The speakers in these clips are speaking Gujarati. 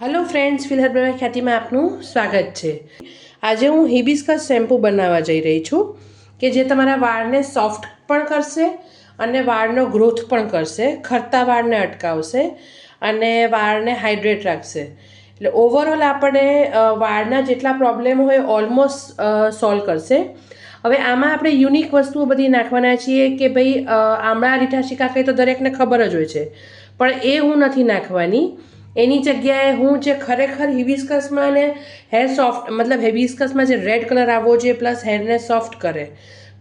હેલો ફ્રેન્ડ્સ ફિલહાલ ખ્યાતિમાં આપનું સ્વાગત છે. આજે હું હિબિસ્કસ શેમ્પૂ બનાવવા જઈ રહી છું કે જે તમારા વાળને સોફ્ટ પણ કરશે અને વાળનો ગ્રોથ પણ કરશે, ખરતા વાળને અટકાવશે અને વાળને હાઇડ્રેટ રાખશે. એટલે ઓવરઓલ આપણે વાળના જેટલા પ્રોબ્લેમ હોય ઓલમોસ્ટ સોલ્વ કરશે. હવે આમાં આપણે યુનિક વસ્તુઓ બધી નાખવાના છીએ કે ભાઈ આમળા રીઠા શિકાકાઈ તો દરેકને ખબર જ હોય છે. પણ એ હું નથી નાખવાની. એની જગ્યાએ હું જે ખરેખર હિબિસ્કસમાં ને હેર સોફ્ટ મતલબ હિબિસ્કસમાં જે રેડ કલર આવવો જોઈએ પ્લસ હેરને સોફ્ટ કરે.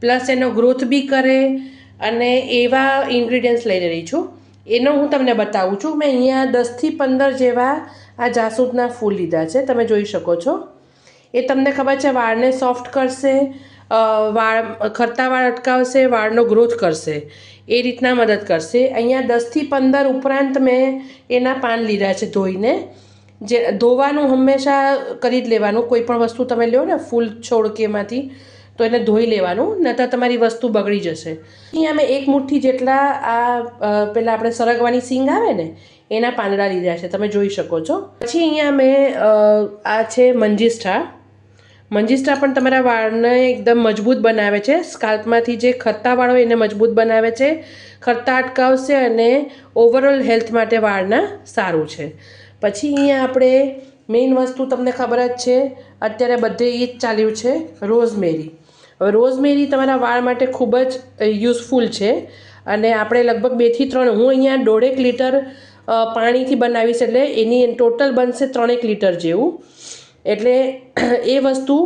પ્લસ એનો ગ્રોથ બી કરે અને એવા ઇન્ગ્રીડિયન્ટ્સ લઈ રહી છું. એનો હું તમને બતાવું છું. મેં અહીંયા દસથી પંદર જેવા આ જાસૂદના ફૂલ લીધા છે. તમે જોઈ શકો છો. એ તમને ખબર છે, વાળને સોફ્ટ કરશે વાળ, ખરતા વાળ અટકાવશે, વાળનો ગ્રોથ કરશે. એ રીતના મદદ કરશે. અહીંયા દસથી પંદર ઉપરાંત મેં એના પાન લીધા છે ધોઈને. જે, ધોવાનું હંમેશા કરી જ લેવાનું. કોઈ પણ વસ્તુ તમે લ્યો ને, ફૂલ છોડ કે એમાંથી, તો એને ધોઈ લેવાનું. નહીતર તમારી વસ્તુ બગડી જશે. અહીંયા મેં એક મુઠ્ઠી જેટલા આ પેલા આપણે સરગવાની સિંગ આવે ને, એના પાંદડા લીધા છે. તમે જોઈ શકો છો. પછી અહીંયા મેં આ છે મંજીસ્ટા મંજીસ્ટા પણ તમારા વાળને એકદમ મજબૂત બનાવે છે. સ્કાલ્પમાંથી જે ખરતા વાળ હોય એને મજબૂત બનાવે છે. ખરતા અટકાવશે અને ઓવરઓલ હેલ્થ માટે વાળના સારું છે. પછી અહીંયા આપણે મેઇન વસ્તુ તમને ખબર જ છે. અત્યારે બધે એ જ ચાલ્યું છે, રોઝમેરી. હવે રોઝમેરી તમારા વાળ માટે ખૂબ જ યુઝફુલ છે. અને આપણે લગભગ બેથી ત્રણ, હું અહીંયા દોઢેક લીટર પાણીથી બનાવીશ એટલે એની ટોટલ બનશે ત્રણેક લીટર જેવું. એટલે એ વસ્તુ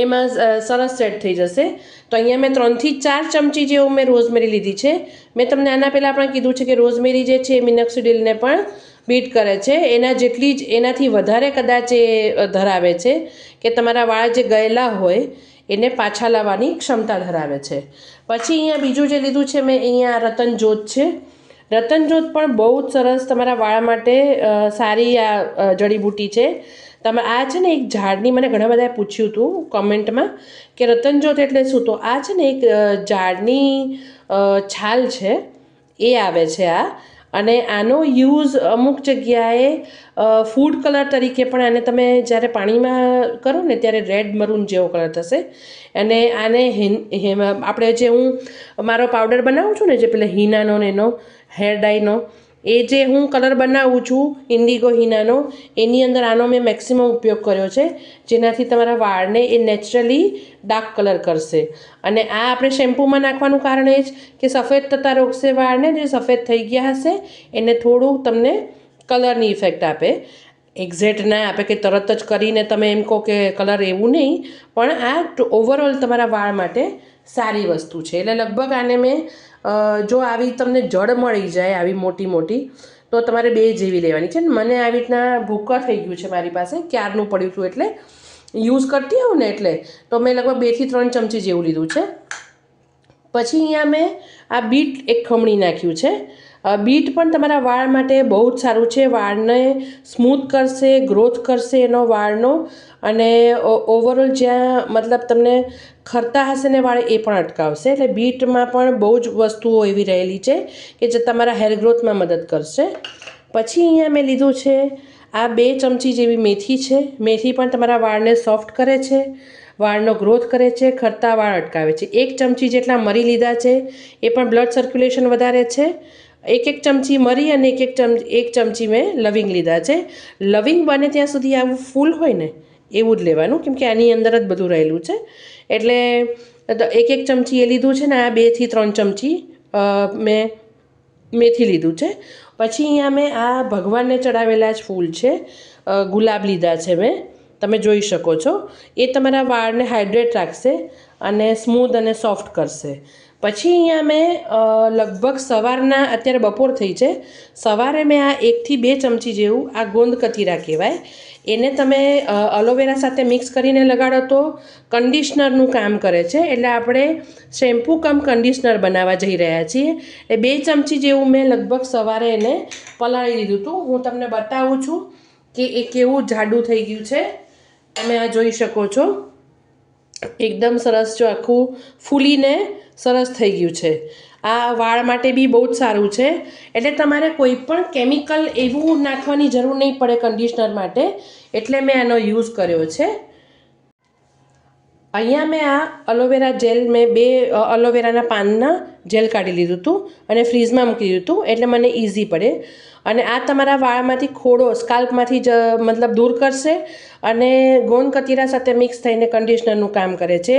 એમાં સરસ સેટ થઈ જશે. તો અહીંયા મેં ત્રણથી ચાર ચમચી જેવું મેં રોઝમેરી લીધી છે. મેં તમને આના પહેલાં પણ કીધું છે કે રોઝમેરી જે છે એ મિનક્સિડિલને પણ બીટ કરે છે. એના જેટલી જ, એનાથી વધારે કદાચ એ ધરાવે છે કે તમારા વાળ જે ગયેલા હોય એને પાછા લાવવાની ક્ષમતા ધરાવે છે. પછી અહીંયા બીજું જે લીધું છે મેં અહીંયા રતનજોત છે. રતનજોત પણ બહુ જ સરસ તમારા વાળ માટે સારી આ જડીબૂટી છે. તમે આ છે ને એક ઝાડની મને ઘણા બધાએ પૂછ્યું હતું કોમેન્ટમાં કે રતનજોત એટલે શું? તો આ છે ને એક ઝાડની છાલ છે. એ આવે છે આ. અને આનો યુઝ અમુક જગ્યાએ ફૂડ કલર તરીકે પણ આને તમે જ્યારે પાણીમાં કરો ને ત્યારે રેડ મરૂન જેવો કલર થશે. અને આને આપણે જે હું મારો પાવડર બનાવું છું ને જે પેલા હિનાનો ને એનો, હેર ડાયનો એ જે હું કલર બનાવું છું, ઇન્ડિગો હિનાનો, એની અંદર આનો મેં મેક્સિમમ ઉપયોગ કર્યો છે, જેનાથી તમારા વાળને એ નેચરલી ડાર્ક કલર કરશે. અને આ આપણે શેમ્પૂમાં નાખવાનું કારણ એ જ કે સફેદ થતા રોકશે વાળને, જે સફેદ થઈ ગયા હશે, એને થોડું તમને કલરની ઇફેક્ટ આપે. એક્ઝેક્ટ ના આપે કે તરત જ કરીને તમે એમ કહો કે કલર એવું નહીં, પણ આ ઓવરઓલ તમારા વાળ માટે સારી વસ્તુ છે. એટલે લગભગ આને મેં જો આવી તમને જડ મળી જાય આવી મોટી મોટી, તો તમારે બે જેવી લેવાની છે. મને આવી રીતના ભૂકા થઈ ગયું છે મારી પાસે, ક્યારનું પડ્યું હતું એટલે. યુઝ કરતી હોઉં ને એટલે, તો મેં લગભગ બેથી ત્રણ ચમચી જેવું લીધું છે. પછી અહીંયા મેં આ બીટ એક ખમણી નાખ્યું છે. બીટ પણ તમારા વાળ માટે બહુ જ સારું છે. વાળને સ્મૂથ કરશે, ગ્રોથ કરશે એનો વાળનો. અને ઓવરઓલ જ્યાં મતલબ તમને ખરતા હશે ને વાળ એ પણ અટકાવશે. એટલે બીટમાં પણ બહુ જ વસ્તુઓ એવી રહેલી છે કે જે તમારા હેર ગ્રોથમાં મદદ કરશે. પછી અહીંયા મેં લીધું છે આ બે ચમચી જેવી મેથી છે. મેથી પણ તમારા વાળને સોફ્ટ કરે છે, વાળનો ગ્રોથ કરે છે, ખરતા વાળ અટકાવે છે. એક ચમચી જેટલા મરી લીધા છે, એ પણ બ્લડ સર્ક્યુલેશન વધારે છે. એક એક ચમચી મરી અને એક એક ચમચી એક ચમચી મેં લવિંગ લીધા છે. લવિંગ બને ત્યાં સુધી આવું ફૂલ હોય ને એવું જ લેવાનું કેમકે આની અંદર જ બધું રહેલું છે. એટલે એક એક ચમચી એ લીધું છે ને, આ બેથી ત્રણ ચમચી મેં મેથી લીધું છે. પછી અહીંયા મેં આ ભગવાનને ચડાવેલા જ ફૂલ છે ગુલાબ લીધા છે મેં, તમે જોઈ શકો છો. એ તમારા વાળને હાઇડ્રેટ રાખશે અને સ્મૂધ અને સોફ્ટ કરશે. પછી અહીંયા મેં લગભગ સવારના, અત્યારે બપોર થઈ છે, સવારે મેં આ એકથી બે ચમચી જેવું આ ગોંદ કતીરા કહેવાય. એને તમે અલોવેરા સાથે મિક્સ કરીને લગાડો તો કન્ડિશનરનું કામ કરે છે. એટલે આપણે શેમ્પૂ કમ કન્ડિશનર બનાવવા જઈ રહ્યા છીએ. એ બે ચમચી જેવું મેં લગભગ સવારે એને પલાળી દીધું હતું. હું તમને બતાવું છું કે એ કેવું જાડું થઈ ગયું છે. તમે આ જોઈ શકો છો. એકદમ સરસ જો આખું ફૂલીને સરસ થઈ ગયું છે. આ વાળ માટે બી બહુ જ સારું છે. એટલે તમારે કોઈ પણ કેમિકલ એવું નાખવાની જરૂર નહીં પડે કન્ડિશનર માટે. એટલે મેં આનો યુઝ કર્યો છે. અહીંયા મેં આ અલોવેરા જેલ મેં બે અલોવેરાના પાનના જેલ કાઢી લીધું હતું અને ફ્રીઝમાં મૂકી દીધું હતું એટલે મને ઇઝી પડે. અને આ તમારા વાળમાંથી ખોડો સ્કાલ્પમાંથી જ, મતલબ દૂર કરશે અને ગોંદ કતીરા સાથે મિક્સ થઈને કન્ડિશનરનું કામ કરે છે.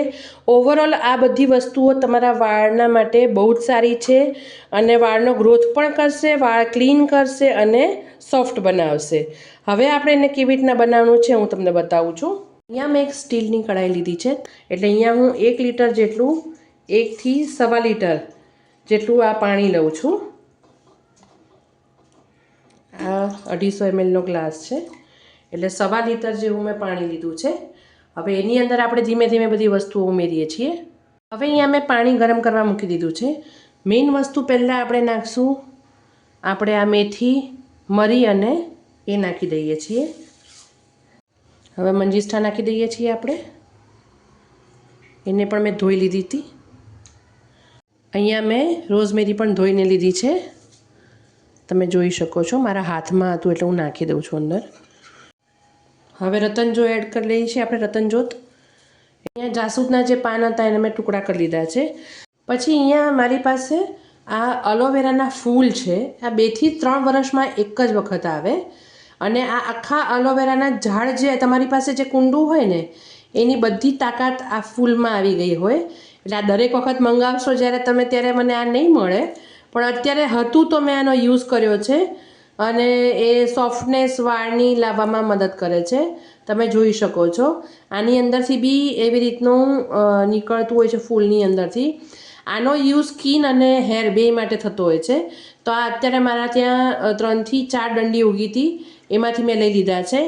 ઓવરઓલ આ બધી વસ્તુઓ તમારા વાળના માટે બહુ જ સારી છે અને વાળનો ગ્રોથ પણ કરશે, વાળ ક્લીન કરશે અને સોફ્ટ બનાવશે. હવે આપણે એને કેવી રીતના બનાવવાનું છે હું તમને બતાવું છું. અહીંયા મેં એક સ્ટીલની કઢાઈ લીધી છે. એટલે અહીંયા હું એક લીટર જેટલું એકથી સવા લીટર જેટલું આ પાણી લઉં છું. અઢીસો એમએલનો ગ્લાસ છે. એટલે સવા લીટર જેવું મેં પાણી લીધું છે. હવે એની અંદર આપણે ધીમે ધીમે બધી વસ્તુઓ ઉમેરીએ છીએ. હવે અહીંયા મેં પાણી ગરમ કરવા મૂકી દીધું છે. મેઇન વસ્તુ પહેલાં આપણે નાખશું. આપણે આ મેથી, મરી અને એ નાખી દઈએ છીએ. હવે મંજીષ્ઠા નાખી દઈએ છીએ આપણે. એને પણ મેં ધોઈ લીધી હતી. અહીંયા મેં રોઝમેરી પણ ધોઈને લીધી છે. તમે જોઈ શકો છો. મારા હાથમાં હતું એટલે હું નાખી દઉં છું અંદર. હવે રતનજો એડ કરી લઈએ છીએ આપણે રતનજોત અહીંયા જાસૂદના જે પાન હતા એને મેં ટુકડા કરી લીધા છે. પછી અહીંયા મારી પાસે આ અલોવેરાના ફૂલ છે. આ બેથી ત્રણ વર્ષમાં એક જ વખત આવે. અને આ આખા અલોવેરાના ઝાડ જે તમારી પાસે જે કુંડું હોય ને, એની બધી તાકાત આ ફૂલમાં આવી ગઈ હોય. એટલે આ દરેક વખત મંગાવશો જ્યારે તમે, ત્યારે મને આ નહીં મળે. પણ અત્યારે હતું તો મેં આનો યુઝ કર્યો છે અને એ સોફ્ટનેસ વાળની લાવવામાં મદદ કરે છે. તમે જોઈ શકો છો. આની અંદરથી બી એવી રીતનું નીકળતું હોય છે ફૂલની અંદરથી. આનો યુઝ સ્કિન અને હેર બે માટે થતો હોય છે. તો આ અત્યારે મારા ત્યાં ત્રણથી ચાર દંડી ઉગી હતી. એમાંથી મેં લઈ લીધા છે.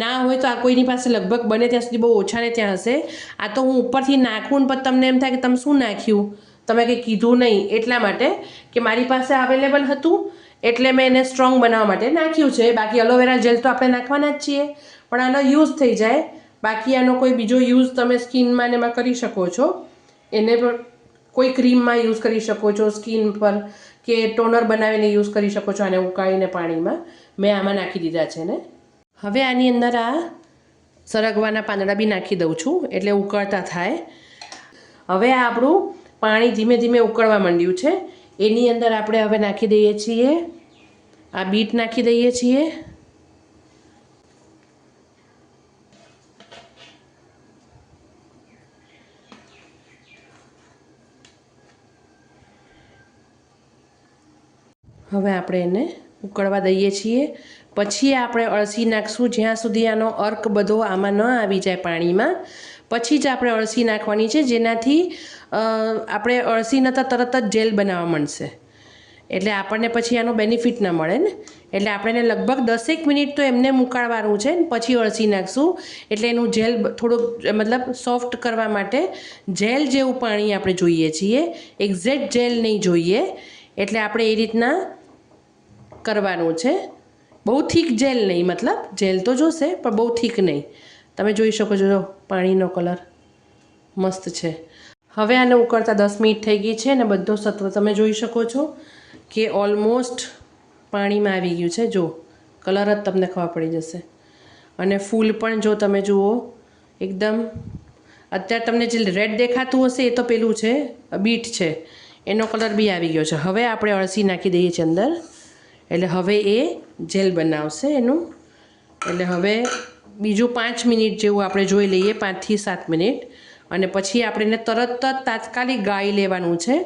ના હોય તો આ કોઈની પાસે લગભગ બને ત્યાં સુધી બહુ ઓછાને ત્યાં હશે. આ તો હું ઉપરથી નાખું ને પછી તમને એમ થાય કે તમે શું નાખ્યું? તમે કંઈ કીધું નહીં એટલા માટે કે મારી પાસે અવેલેબલ હતું એટલે મેં એને સ્ટ્રોંગ બનાવવા માટે નાખ્યું છે. બાકી અલોવેરા જેલ તો આપણે નાખવાના જ છીએ. પણ આનો યુઝ થઈ જાય. બાકી આનો કોઈ બીજો યુઝ તમે સ્કિનમાં ને એમાં કરી શકો છો. એને પણ કોઈ ક્રીમમાં યુઝ કરી શકો છો, સ્કિન પર કે ટોનર બનાવીને યુઝ કરી શકો છો, આને ઉકાળીને પાણીમાં. મેં આમાં નાખી દીધા છે ને હવે આની અંદર આ સરગવાના પાંદડા બી નાખી દઉં છું. એટલે ઉકળતા થાય. હવે આ આપણું પાણી ધીમે ધીમે ઉકળવા માંડ્યું છે. એની અંદર આપણે હવે નાખી દઈએ છીએ. આ બીટ નાખી દઈએ છીએ. હવે આપણે એને ઉકળવા દઈએ છીએ. પછી આપણે અળસી નાખશું જ્યાં સુધી આનો અર્ક બધો આમાં ન આવી જાય પાણીમાં. પછી જ આપણે અળસી નાખવાની છે, જેનાથી આપણે અળસી નતા તરત જ જેલ બનાવવા મળશે એટલે આપણને પછી આનો બેનિફિટ ના મળે ને. એટલે આપણે એને લગભગ દસેક મિનિટ તો એમને મુકાળવાનું છે પછી અળસી નાખશું. એટલે એનું જેલ થોડુંક, મતલબ સોફ્ટ કરવા માટે જેલ જેવું પાણી આપણે જોઈએ છીએ. એક્ઝેક્ટ જેલ નહીં જોઈએ. એટલે આપણે એ રીતના કરવાનું છે. બહુ થીક જેલ નહીં, મતલબ જેલ તો જોશે, પણ બહુ થીક નહીં. તમે જોઈ શકો છો પાણીનો કલર મસ્ત છે. હવે આને ઉકળતા દસ મિનિટ થઈ ગઈ છે અને બધો સત્વ તમે જોઈ શકો છો કે ઓલમોસ્ટ પાણીમાં આવી ગયું છે. જો, કલર જ તમને ખબર પડી જશે. અને ફૂલ પણ જો તમે જુઓ, એકદમ અત્યારે તમને જે રેડ દેખાતું હશે એ તો પેલું છે, બીટ છે. એનો કલર બી આવી ગયો છે. હવે આપણે અળસી નાખી દઈએ છીએ અંદર. એટલે હવે એ જેલ બનાવશે એનું. એટલે હવે બીજું પાંચ મિનિટ જેવું આપણે જોઈ લઈએ, પાંચથી સાત મિનિટ. અને પછી આપણે એને તરત જ તાત્કાલિક ગાળી લેવાનું છે.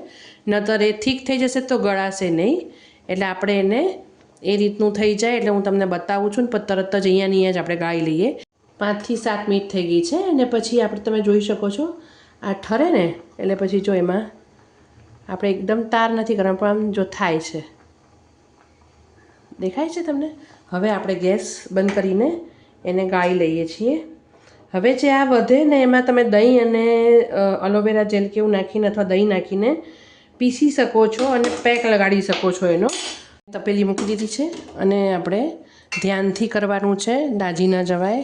નતર એ ઠીક થઈ જશે તો ગળાશે નહીં. એટલે આપણે એને એ રીતનું થઈ જાય એટલે હું તમને બતાવું છું ને, પણ તરત જ અહીંયા અહીંયા જ આપણે ગાળી લઈએ. પાંચથી સાત મિનિટ થઈ ગઈ છે અને પછી આપણે તમે જોઈ શકો છો, આ ઠરે ને, એટલે પછી જો એમાં આપણે એકદમ તાર નથી કરવાનું, પણ આમ જો થાય છે. દેખાય છે તમને? હવે આપણે ગેસ બંધ કરીને એને ગાળી લઈએ છીએ. હવે જે આ વધે ને એમાં તમે દહીં અને અલોવેરા જેલ કેવું નાખીને અથવા દહીં નાખીને પીસી શકો છો અને પેક લગાડી શકો છો એનો. તપેલી મૂકી દીધી છે અને આપણે ધ્યાનથી કરવાનું છે દાજી ન જવાય.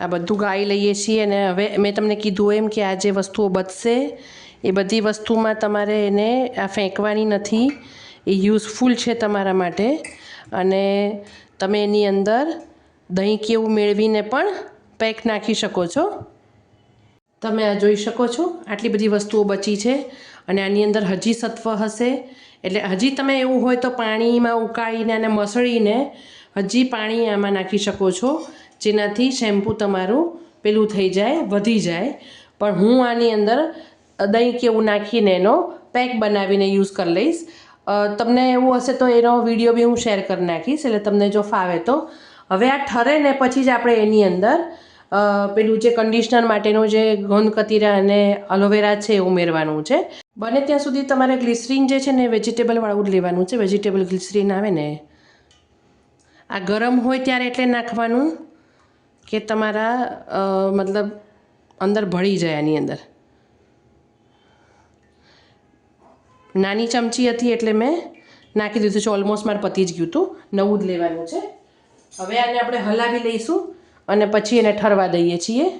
આ બધું ગાળી લઈએ છીએ અને હવે મેં તમને કીધું એમ કે આ જે વસ્તુઓ બચશે એ બધી વસ્તુમાં તમારે એને આ ફેંકવાની નથી. એ યુઝફુલ છે તમારા માટે. અને તમે એની અંદર દહીં કેવું મેળવીને પણ પેક નાખી શકો છો. તમે આ જોઈ શકો છો, આટલી બધી વસ્તુઓ બચી છે અને આની અંદર હજી સત્વ હશે. એટલે હજી તમે એવું હોય તો પાણીમાં ઉકાળીને અને મસળીને હજી પાણી આમાં નાખી શકો છો, જેનાથી શેમ્પૂ તમારું પેલું થઈ જાય, વધી જાય. પણ હું આની અંદર દહીં કેવું નાખીને એનો પેક બનાવીને યુઝ કરી લઈશ. તમને એવું હશે તો એનો વીડિયો બી હું શેર કરી નાખીશ, એટલે તમને જો ફાવે તો હવે આ ઠરે ને પછી જ આપણે એની અંદર પેલું જે કન્ડિશનર માટેનું જે ગોંદ કતીરા અને અલોવેરા છે એ ઉમેરવાનું છે. બને ત્યાં સુધી તમારે ગ્લિસરીન જે છે ને વેજીટેબલવાળું જ લેવાનું છે. વેજીટેબલ ગ્લિસરીન આવે ને, આ ગરમ હોય ત્યારે એટલે નાખવાનું કે તમારા મતલબ અંદર ભળી જાય આની અંદર. નાની ચમચી હતી એટલે મેં નાખી દીધું છે. ઓલમોસ્ટ મારે પતી જ ગયું હતું. નવું જ લેવાનું છે. હવે આને આપણે હલાવી લઈશું અને પછી એને ઠરવા દઈએ છીએ.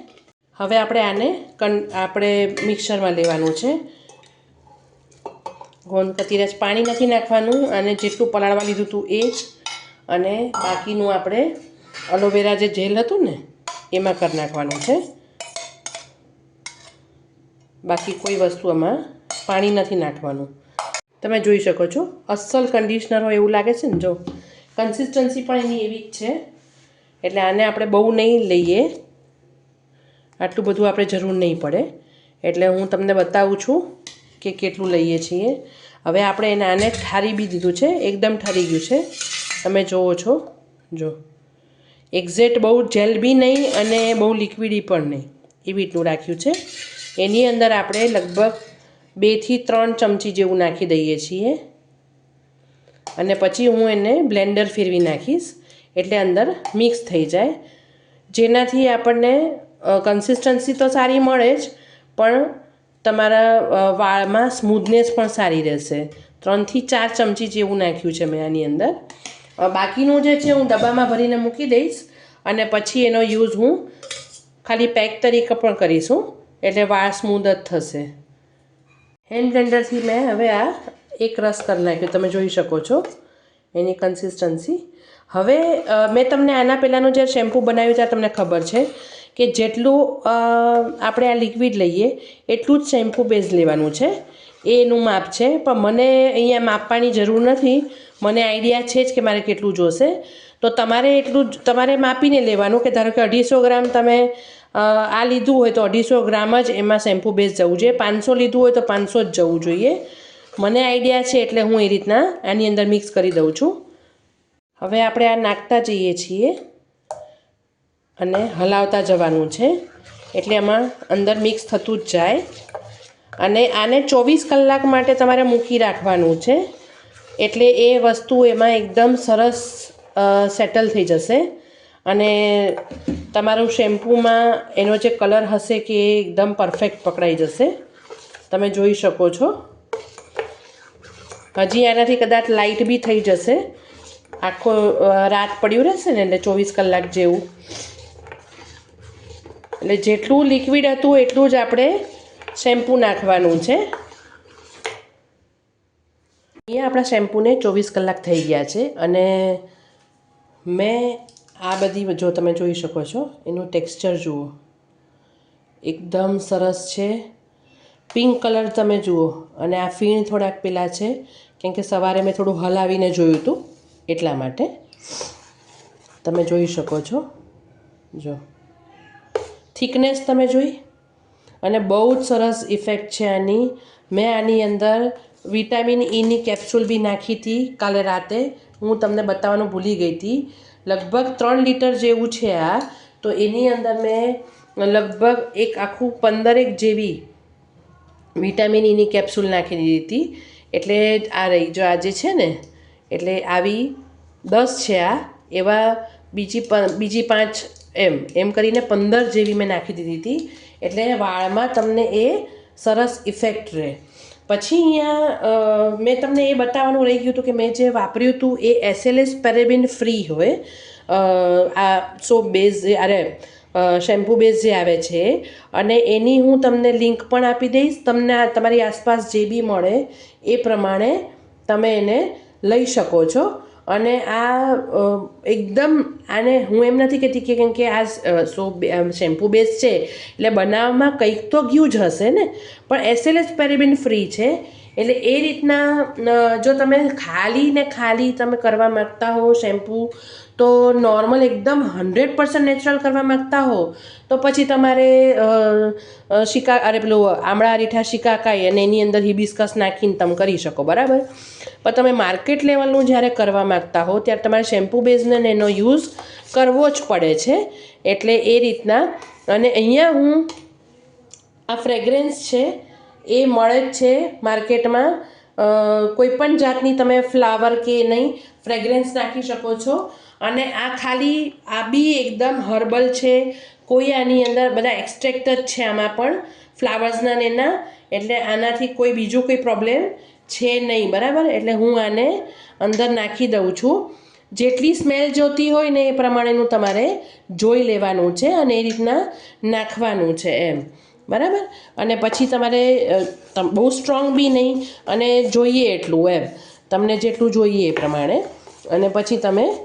હવે આપણે આને કન, આપણે મિક્સરમાં લેવાનું છે. ગોંદ કતીરાજ પાણી નથી નાખવાનું અને જેટલું પલાળવા લીધું હતું એ જ. અને બાકીનું આપણે અલોવેરા જે જેલ હતું ને, એમાં કરી નાખવાનું છે. બાકી કોઈ વસ્તુ આમાં પાણી નથી નાખવાનું. તમે જોઈ શકો છો, અસલ કન્ડિશનર હોય એવું લાગે છે ને, જો કન્સિસ્ટન્સી પણ એની એવી જ છે. એટલે આને આપણે બહુ નહીં લઈએ. આટલું બધું આપણે જરૂર નહીં પડે. એટલે હું તમને બતાવું છું કે કેટલું લઈએ છીએ. હવે આપણે એને આને ઠારી બી દીધું છે. એકદમ ઠરી ગયું છે. તમે જુઓ છો. જો. એક્ઝેક્ટ બહુ જેલ બી નહીં અને બહુ લિક્વિડી પણ નહીં. એવી રીતનું રાખ્યું છે. એની અંદર આપણે લગભગ બેથી ત્રણ ચમચી જેવું નાખી દઈએ છીએ. અને પછી હું એને બ્લેન્ડર ફેરવી નાખીશ. એટલે અંદર મિક્સ થઈ જાય. જેનાથી આપણને કન્સિસ્ટન્સી તો સારી મળે જ, પણ તમારા વાળમાં સ્મૂથનેસ પણ સારી રહેશે. ત્રણથી ચાર ચમચી જેવું નાખ્યું છે મેં આની અંદર. બાકીનું જે છે હું ડબ્બામાં ભરીને મૂકી દઈશ. અને પછી એનો યુઝ હું ખાલી પેક તરીકે પણ કરીશું એટલે વાળ સ્મૂધ જ થશે. હેન્ડ બ્લેન્ડરથી મેં હવે આ એક રસ કરી નાખ્યો, તમે જોઈ શકો છો એની કન્સિસ્ટન્સી હવે મેં તમને આના પહેલાંનું જે શેમ્પૂ બનાવ્યું ત્યારે તમને ખબર છે કે જેટલું આપણે આ લિક્વિડ લઈએ, એટલું જ શેમ્પૂ બેઝ લેવાનું છે. એનું માપ છે, પણ મને અહીંયા માપવાની જરૂર નથી. મને આઈડિયા છે જ કે મારે કેટલું જોશે. તો તમારે એટલું તમારે માપીને લેવાનું કે ધારો કે અઢીસો ગ્રામ તમે આ લીધું હોય તો અઢીસો ગ્રામ જ એમાં શેમ્પૂ બેઝ જવું જોઈએ. પાંચસો લીધું હોય તો પાંચસો જ જવું જોઈએ. મને આઈડિયા છે એટલે હું એ રીતના આની અંદર મિક્સ કરી દઉં છું. હવે આપણે આ નાખતા જઈએ છીએ અને હલાવતા જવાનું છે. એટલે એમાં અંદર મિક્સ થતું જ જાય. અને આને ચોવીસ કલાક માટે તમારે મૂકી રાખવાનું છે. એટલે એ વસ્તુ એમાં એકદમ સરસ સેટલ થઈ જશે. અને તમારું શેમ્પૂમાં એનો જે કલર હશે કે એ એકદમ પરફેક્ટ પકડાઈ જશે. તમે જોઈ શકો છો. હજી આનાથી કદાચ લાઇટ બી થઈ જશે. આખો રાત પડ્યું રહેશે ને એટલે ચોવીસ કલાક જેવું. એટલે જેટલું લિક્વિડ હતું એટલું જ આપણે શેમ્પૂ નાખવાનું છે. અહીંયા આપણા શેમ્પૂને ચોવીસ કલાક થઈ ગયા છે અને મેં આ બધી જો તમે જોઈ શકો છો, એનું ટેક્સચર જુઓ. એકદમ સરસ છે. પિંક કલર તમે જુઓ અને આ ફીણ થોડાક પેલા છે. કેમ કે સવારે મેં થોડું હલાવીને જોયું હતું એટલા માટે. તમે જોઈ શકો છો. જો. થિકનેસ તમે જોઈ. અને બહુ જ સરસ ઇફેક્ટ છે આની. મેં આની અંદર વિટામિન ઈની કેપ્સ્યુલ બી નાખી હતી કાલે રાતે. હું તમને બતાવવાનું ભૂલી ગઈ હતી. લગભગ ત્રણ લીટર જેવું છે આ. તો એની અંદર મેં લગભગ એક આખું પંદરેક જેવી વિટામિન ઈની કેપ્સ્યુલ નાખી દીધી હતી. એટલે આ રહી જો આજે છે ને, એટલે આવી દસ છે આ, એવા બીજી બીજી પાંચ એમ એમ કરીને પંદર જેવી મેં નાખી દીધી હતી. એટલે વાળમાં તમને એ સરસ ઇફેક્ટ રહે. પછી અહીંયા મેં તમને એ બતાવવાનું રહી ગયું હતું કે મેં જે વાપર્યું હતું એ એસએલએસ પેરેબિન ફ્રી હોય. આ સોપ બેઝ અરે શેમ્પૂ બેઝ જે આવે છે. અને એની હું તમને લિંક પણ આપી દઈશ. તમને તમારી આસપાસ જે બી મળે એ પ્રમાણે તમે એને લઈ શકો છો. અને આ એકદમ આને હું એમ નથી કહેતી કે કેમ કે આ સોપ શેમ્પૂ બેઝ છે. એટલે બનાવવામાં કંઈક તો ગયું જ હશે ને? પણ એસએલએસ પેરેબિન ફ્રી છે. એટલે એ રીતના જો તમે ખાલી ને ખાલી તમે કરવા માગતા હો શેમ્પૂ, તો નોર્મલ એકદમ હંડ્રેડ પર્સન્ટ નેચરલ કરવા માગતા હો, તો પછી તમારે શિકા, અરે, પેલું આમળા રીઠા શિકાકાઈ અને એની અંદર હિબિસ્કસ નાખીને તમે કરી શકો, બરાબર? પણ તમે માર્કેટ લેવલનું જ્યારે કરવા માગતા હો, ત્યારે તમારે શેમ્પૂ બેઝને એનો યુઝ કરવો જ પડે છે. એટલે એ રીતના, અને અહીંયા હું આ ફ્રેગરન્સ છે એ મળે જ છે માર્કેટમાં. કોઈપણ કોઈ પણ જાતની તમે ફ્લાવર કે નહીં, ફ્રેગરન્સ નાખી શકો છો. અને આ ખાલી, આ બી એકદમ હર્બલ છે. કોઈ આની અંદર બધા એક્સ્ટ્રેક્ટ જ છે આમાં પણ ફ્લાવર્સના ને એના. એટલે આનાથી કોઈ બીજું કોઈ પ્રોબ્લેમ છે નહીં, બરાબર? એટલે હું આને અંદર નાખી દઉં છું. જેટલી સ્મેલ જોતી હોય ને એ પ્રમાણેનું તમારે જોઈ લેવાનું છે અને એ રીતના નાખવાનું છે એમ. બરાબર? અને પછી તમારે તમ- બહુ સ્ટ્રોંગ બી નહીં, અને જોઈએ એટલું એમ. તમને જેટલું જોઈએ એ પ્રમાણે. અને પછી તમે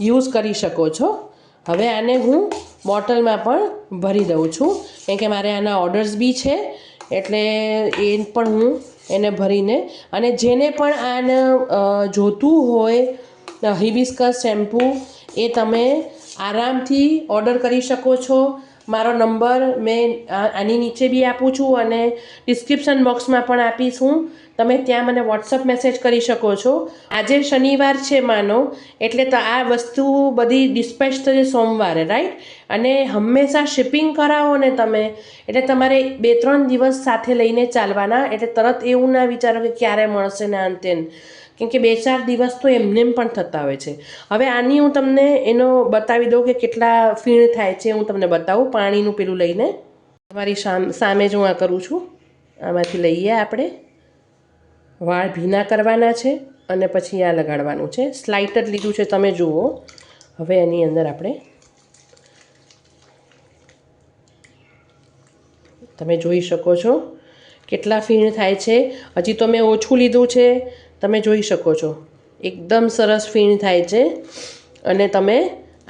યુઝ કરી શકો છો. હવે આને હું બોટલમાં પણ ભરી દઉં છું. કેમ કે મારે આના ઓર્ડર્સ બી છે, એટલે એ પણ હું એને ભરીને, અને જેને પણ આને જોતું હોય હિબિસ્કસ શેમ્પૂ એ તમે આરામથી ઓર્ડર કરી શકો છો. મારો નંબર મેં આની નીચે બી આપું છું અને ડિસ્ક્રિપ્શન બોક્સમાં પણ આપીશ હું. તમે ત્યાં મને વોટ્સઅપ મેસેજ કરી શકો છો. આજે શનિવાર છે માનો, એટલે તો આ વસ્તુ બધી ડિસ્પેચ થશે સોમવારે રાઈટ અને હંમેશા શિપિંગ કરાવો ને તમે. એટલે તમારે બે ત્રણ દિવસ સાથે લઈને ચાલવાના, એટલે તરત એવું ના વિચારો કે ક્યારે મળશે ને તેન કેમ કે બે ચાર દિવસ તો એમને એમ પણ થતા હોય છે. હવે આની હું તમને એનો બતાવી દઉં કે કેટલા ફીણ થાય છે, હું તમને બતાવું પાણીનું પેલું લઈને. તમારી સામ જ હું આ કરું છું. આમાંથી લઈએ આપણે. વાળ ભીના કરવાના છે અને પછી આ લગાડવાનું છે. સ્લાઇટ જ લીધું છે, તમે જુઓ. હવે એની અંદર આપણે તમે જોઈ શકો છો કેટલા ફીણ થાય છે. હજી તો મેં ઓછું લીધું છે. તમે જોઈ શકો છો. એકદમ સરસ ફીણ થાય છે અને તમે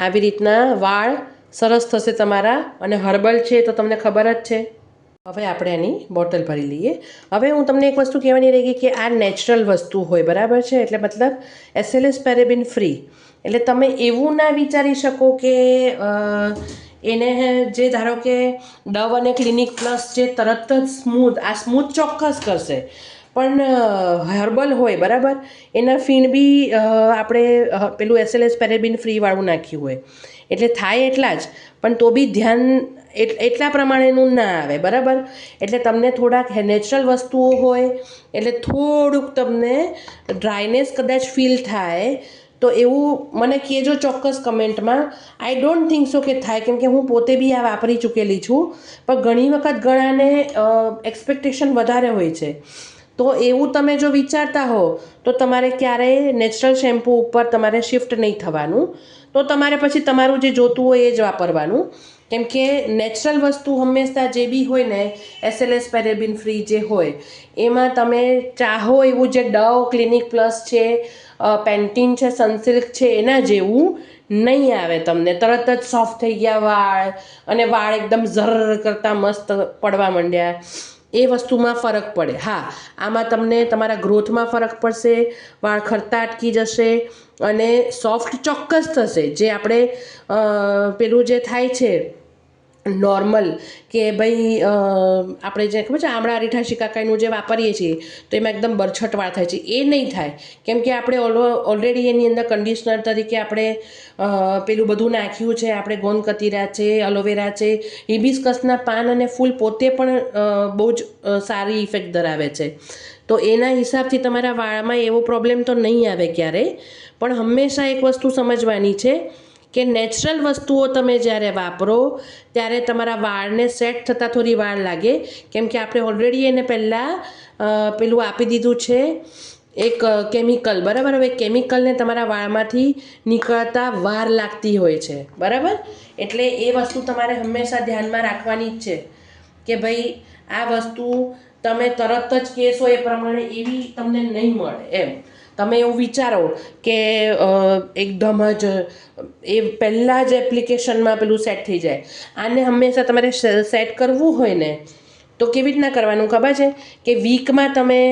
આવી રીતના વાળ સરસ થશે તમારા અને હર્બલ છે તો તમને ખબર જ છે. હવે આપણે આની બોટલ ભરી લઈએ. હવે હું તમને એક વસ્તુ કહેવાની રહી ગઈ કે આ નેચરલ વસ્તુ હોય, બરાબર છે? એટલે મતલબ એસએલએસ પેરેબિન ફ્રી. એટલે તમે એવું ના વિચારી શકો કે એને જે ધારો કે ડવ અને ક્લિનિક પ્લસ જે તરત જ સ્મૂથ આ સ્મૂથ ચોક્કસ કરશે. પણ હર્બલ હોય, બરાબર? એના ફીણ બી આપણે પેલું એસએલએસ પેરેબિન ફ્રીવાળું નાખ્યું હોય. એટલે થાય એટલા જ, પણ તો બી ધ્યાન એટ- એટલા પ્રમાણેનું ના આવે, બરાબર? એટલે તમને થોડાક નેચરલ વસ્તુઓ હોય, એટલે થોડુંક તમને ડ્રાયનેસ કદાચ ફીલ થાય, તો એવું મને કહેજો ચોક્કસ કમેન્ટમાં. આઈ ડોન્ટ થિંક સો કે થાય, કેમ કે હું પોતે બી આ વાપરી ચૂકેલી છું. પણ ઘણી વખત ઘણાને એક્સપેક્ટેશન વધારે હોય છે. તો એવું તમે જો વિચારતા હો, તો તમારે ક્યારેય નેચરલ શેમ્પૂ ઉપર તમારે શિફ્ટ નહીં થવાનું. તો તમારે પછી તમારું જે જોતું હોય એ જ વાપરવાનું. કેમ કે નેચરલ વસ્તુ હંમેશા જે બી હોય ને એસએલએસ પેરેબિન ફ્રી જે હોય, એમાં તમે ચાહો એવું જે ડવ ક્લિનિક પ્લસ છે પેન્ટીન છે સનસિલ્ક છે, એના જેવું નહીં આવે તમને. તરત જ સોફ્ટ થઈ ગયા વાળ, અને વાળ એકદમ ઝર કરતાં મસ્ત પડવા માંડ્યા. એ વસ્તુમાં ફરક પડે. હા, આમાં તમને તમારા ગ્રોથમાં ફરક પડશે, વાળ ખરતા અટકી જશે અને સોફ્ટ ચોક્કસ થશે. જે આપણે પેલું જે થાય છે નોર્મલ કે ભાઈ આપણે જે ખબર છે, આમળા રીઠા શિકાકાઈનું જે વાપરીએ છીએ, તો એમાં એકદમ બરછટ વાળ થાય છે. એ નહીં થાય. કેમ કે આપણે ઓલરેડી એની અંદર કંડિશનર તરીકે આપણે પેલું બધું નાખ્યું છે, આપણે ગોંદ કતીરા છે, અલોવેરા છે, હિબિસ્કસના પાન અને ફૂલ પોતે પણ બહુ જ સારી ઇફેક્ટ ધરાવે છે. તો એના હિસાબથી તમારા વાળમાં એવો પ્રોબ્લેમ તો નહીં આવે ક્યારેય, પણ હંમેશા એક વસ્તુ સમજવાની છે કે નેચરલ વસ્તુઓ તમે જ્યારે વાપરો, ત્યારે તમારા વાળને સેટ થતાં થોડી વાર લાગે. કેમ કે આપણે ઓલરેડી એને પહેલાં પેલું આપી દીધું છે, એક કેમિકલ બરાબર? હવે કેમિકલને તમારા વાળમાંથી નીકળતા વાર લાગતી હોય છે. બરાબર? એટલે એ વસ્તુ તમારે હંમેશા ધ્યાનમાં રાખવાની જ છે કે ભાઈ, આ વસ્તુ તમે તરત જ કહેશો એ પ્રમાણે એવી તમને નહીં મળે એમ. તમે એવું વિચારો કે એકદમ જ, એ પહેલાં જ એપ્લિકેશનમાં પેલું સેટ થઈ જાય. આને હંમેશા તમારે સેટ કરવું હોય ને, તો કેવી રીતના કરવાનું ખબર છે? કે વીકમાં તમે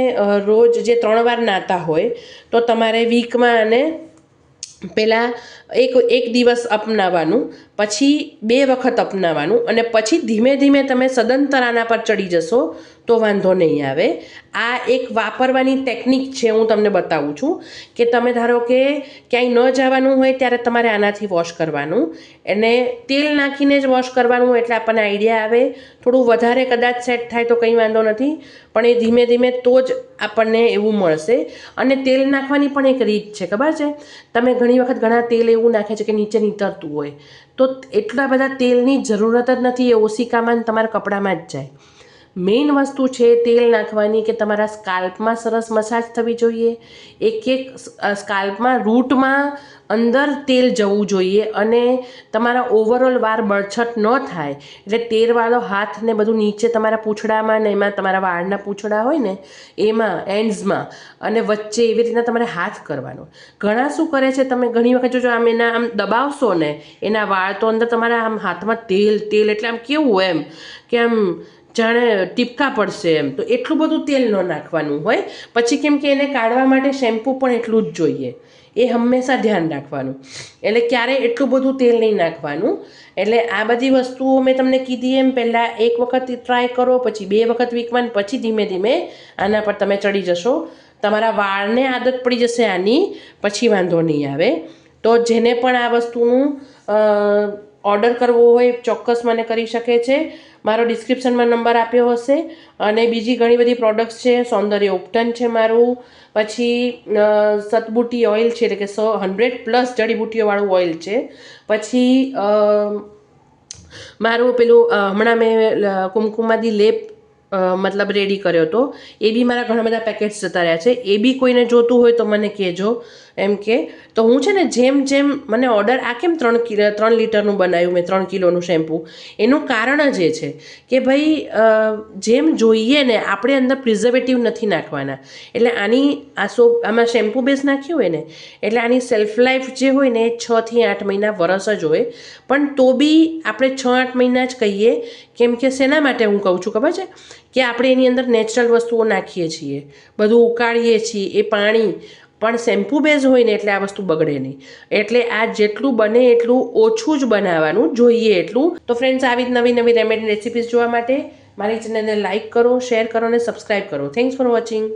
રોજ જે ત્રણ વાર નાતા હોય, તો તમારે વીકમાં આને પહેલાં એક એક દિવસ અપનાવવાનું, પછી બે વખત અપનાવવાનું, અને પછી ધીમે ધીમે તમે સદંતર આના પર ચડી જશો તો વાંધો નહીં આવે. આ એક વાપરવાની ટેકનિક છે, હું તમને બતાવું છું કે તમે ધારો કે ક્યાંય ન જવાનું હોય ત્યારે તમારે આનાથી વોશ કરવાનું. એને તેલ નાખીને જ વોશ કરવાનું એટલે આપણને આઈડિયા આવે. થોડું વધારે કદાચ સેટ થાય તો કંઈ વાંધો નથી, પણ એ ધીમે ધીમે તો જ આપણને એવું મળશે. અને તેલ નાખવાની પણ એક રીત છે, ખબર છે? તમે ઘણી વખત ઘણા તેલ એવું નાખે છે કે નીચે નીતરતું હોય. તો એટલા બધા તેલની જરૂરત જ નથી, એ ઓશિકામાં તમારા કપડામાં જ જાય. મેઇન વસ્તુ છે તેલ નાખવાની કે તમારા સ્કાલ્પમાં સરસ મસાજ થવી જોઈએ. એક એક સ્કાલ્પમાં રૂટમાં અંદર તેલ જવું જોઈએ અને તમારા ઓવરઓલ વાર બળછટ ન થાય. એટલે તેલવાળો હાથ ને બધું નીચે તમારા પૂંછડામાં ને એમાં તમારા વાળના પૂંછડા હોય ને, એમાં, એન્ડ્સમાં અને વચ્ચે એવી રીતના તમારે હાથ કરવાનો. ઘણા શું કરે છે તમે ઘણી વખત જોજો આમ એના આમ દબાવશો ને, એના વાળ તો અંદર તમારા આમ હાથમાં તેલ તેલ એટલે આમ કેવું એમ કે આમ જાણે ટીપકા પડશે એમ. તો એટલું બધું તેલ ન નાખવાનું હોય. પછી કેમ કે એને કાઢવા માટે શેમ્પૂ પણ એટલું જ જોઈએ. એ હંમેશા ધ્યાન રાખવાનું. એટલે ક્યારેય એટલું બધું તેલ નહીં નાખવાનું. એટલે આ બધી વસ્તુઓ મેં તમને કીધી એમ. પહેલાં એક વખત ટ્રાય કરો, પછી બે વખત વીકવાન, પછી ધીમે ધીમે આના પર તમે ચડી જશો. તમારા વાળને આદત પડી જશે આની. પછી વાંધો નહીં આવે. તો જેને પણ આ વસ્તુનું ઓર્ડર કરવો હોય, ચોક્કસ મને કરી શકે છે. મારો ડિસ્ક્રિપ્શનમાં નંબર આપ્યો હશે. અને બીજી ઘણી બધી પ્રોડક્ટ્સ છે. સૌંદર્ય ઉપટન છે મારું. પછી સતબુટી ઓઇલ છે, એટલે કે સો હંડ્રેડ પ્લસ જડીબુટીઓવાળું ઓઇલ છે. પછી મારું પેલું હમણાં મેં કુમકુમાદી લેપ મતલબ રેડી કર્યો હતો. એ બી મારા ઘણા બધા પેકેટ્સ જતા રહ્યા છે. એ બી કોઈને જોતું હોય તો મને કહેજો. એમ કે, તો હું છે ને જેમ જેમ મને ઓર્ડર આ કેમ ત્રણ કિલો, ત્રણ લીટરનું બનાવ્યું? મેં ત્રણ કિલોનું શેમ્પૂ એનું કારણ જ એ છે કે ભાઈ જેમ જોઈએ ને, આપણે અંદર પ્રિઝર્વેટિવ નથી નાખવાના. એટલે આની આ સો આમાં શેમ્પૂ બેઝ નાખ્યું હોય ને, એટલે આની સેલ્ફ લાઈફ જે હોય ને, એ છથી આઠ મહિના વરસ જ હોય. પણ તો બી આપણે છ આઠ મહિના જ કહીએ, કેમ કે શેના માટે હું કહું છું ખબર છે? કે આપણે એની અંદર નેચરલ વસ્તુઓ નાખીએ છીએ. બધું ઉકાળીએ છીએ, એ પાણી પણ શેમ્પૂ બેઝ હોય ને એટલે આ વસ્તુ બગડે નહીં. એટલે આ જેટલું બને એટલું ઓછું જ બનાવવાનું જોઈએ એટલું. તો ફ્રેન્ડ્સ આવી જ નવી નવી રેમેડી રેસિપીઝ જોવા માટે મારી ચેનલને લાઇક કરો શેર કરો અને સબસ્ક્રાઈબ કરો. Thanks for watching